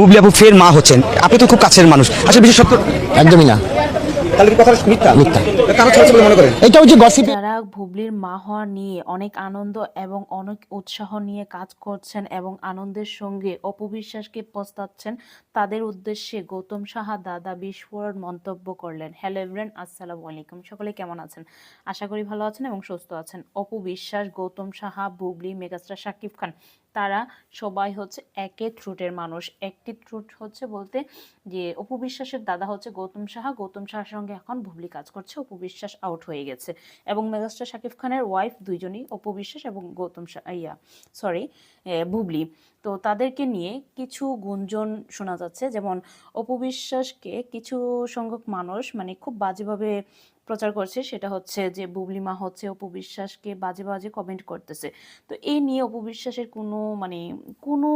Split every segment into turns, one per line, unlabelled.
বুবলি আপু ফের মা হচ্ছেন। আপনি তো খুব কাছের মানুষ। আসলে বিশেষ সত্য
একদমই না।
তাহলে কি মিথ্যা?
মিথ্যা।
কারও ছড়াচ্ছে মনে করেন?
এটা হচ্ছে গসিপ
যারা ভুবলির মা হওয়া নিয়ে অনেক আনন্দ এবং অনেক উৎসাহ নিয়ে কাজ করছেন এবং আনন্দের সঙ্গে অপবিশ্বাসকে পস্তাচ্ছেন তাদের উদ্দেশ্যে গৌতম সাহা দাদা বিস্ফোরণ মন্তব্য করলেন। হ্যালো এভরেন আসসালামু আলাইকুম। সকলে কেমন আছেন? আশা করি ভালো আছেন এবং সুস্থ আছেন। অপু বিশ্বাস গৌতম সাহা বুবলি মেগাস্টার শাকিব খান তারা সবাই হচ্ছে একে থ্রুটের মানুষ। একটি থ্রুট হচ্ছে বলতে যে অপবিশ্বাসের দাদা হচ্ছে গৌতম সাহা। গৌতম সাহার সঙ্গে এখন ভুবলি কাজ করছে। অপু বিশ্বাস আউট হয়ে গেছে। এবং মেগাস্টার শাকিব খানের ওয়াইফ দুইজনই অপবিশ্বাস এবং গৌতম ইয়া সরি ভুবলি। তো তাদেরকে নিয়ে কিছু গুঞ্জন শোনা যাচ্ছে। যেমন অপবিশ্বাসকে কিছু সংখ্যক মানুষ মানে খুব বাজেভাবে প্রচার করছে সেটা হচ্ছে যে বুবলি মা হচ্ছে অপু বিশ্বাসকে বাজে বাজে কমেন্ট করতেছে। তো এই নিয়ে অপু বিশ্বাসের কোনো মানে কোনো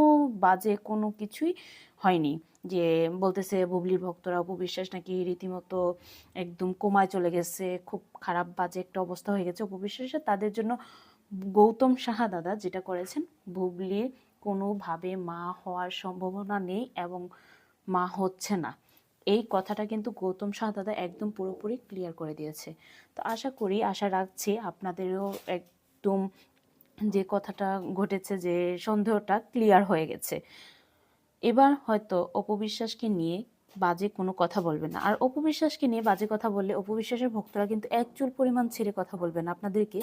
বাজে কোনো কিছুই হয়নি যে বলতেছে বুবলির ভক্তরা অপু বিশ্বাস নাকি রীতিমতো একদম কোমায় চলে গেছে, খুব খারাপ বাজে একটা অবস্থা হয়ে গেছে। অপু বিশ্বাসের তাদের জন্য গৌতম সাহা দাদা যেটা করেছেন, বুবলির কোনোভাবে মা হওয়ার সম্ভাবনা নেই এবং মা হচ্ছে না। এই কথাটা কিন্তু গৌতম সাহা দাদা একদম পুরোপুরি ক্লিয়ার করে দিয়েছে। তো আশা করি, আশা রাখছি আপনাদেরও একদম যে কথাটা ঘটেছে, যে সন্দেহটা ক্লিয়ার হয়ে গেছে। এবার হয়তো অপবিশ্বাসকে নিয়ে বাজে কোনো কথা বলবে না। আর অপবিশ্বাসকে নিয়ে বাজে কথা বললে অপবিশ্বাসের ভক্তরা কিন্তু এক চুল পরিমাণ ছেড়ে কথা বলবে না। আপনাদেরকে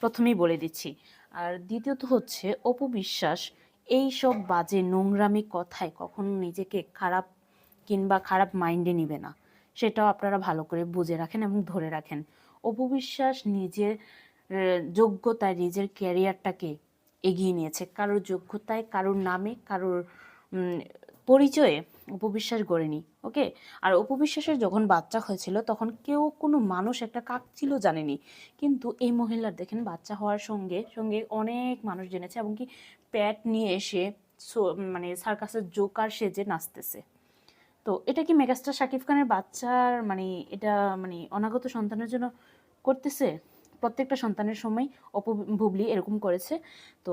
প্রথমেই বলে দিচ্ছি। আর দ্বিতীয়ত হচ্ছে অপবিশ্বাস এই সব বাজে নোংরামি কথায় কখনো নিজেকে খারাপ কিংবা খারাপ মাইন্ডে নিবে না। সেটাও আপনারা ভালো করে বুঝে রাখেন এবং ধরে রাখেন। অপবিশ্বাস নিজের যোগ্যতায় নিজের ক্যারিয়ারটাকে এগিয়ে নিয়েছে। কারোর যোগ্যতায়, কারোর নামে, কারোর পরিচয়ে উপবিশ্বাস গড়েনি ওকে? আর উপবিশ্বাসের যখন বাচ্চা হয়েছিল, তখন কেউ কোনো মানুষ একটা কাক ছিল জানেনি। কিন্তু এই মহিলার দেখেন বাচ্চা হওয়ার সঙ্গে সঙ্গে অনেক মানুষ জেনেছে এবং কি প্যাট নিয়ে এসে মানে সার্কাসের জোকার সেজে নাচতেছে। তো এটা কি মেগাস্টার শাকিব খানের বাচ্চার মানে এটা মানে অনাগত সন্তানের জন্য করতেছে? প্রত্যেকটা সন্তানের সময় অপ এরকম করেছে। তো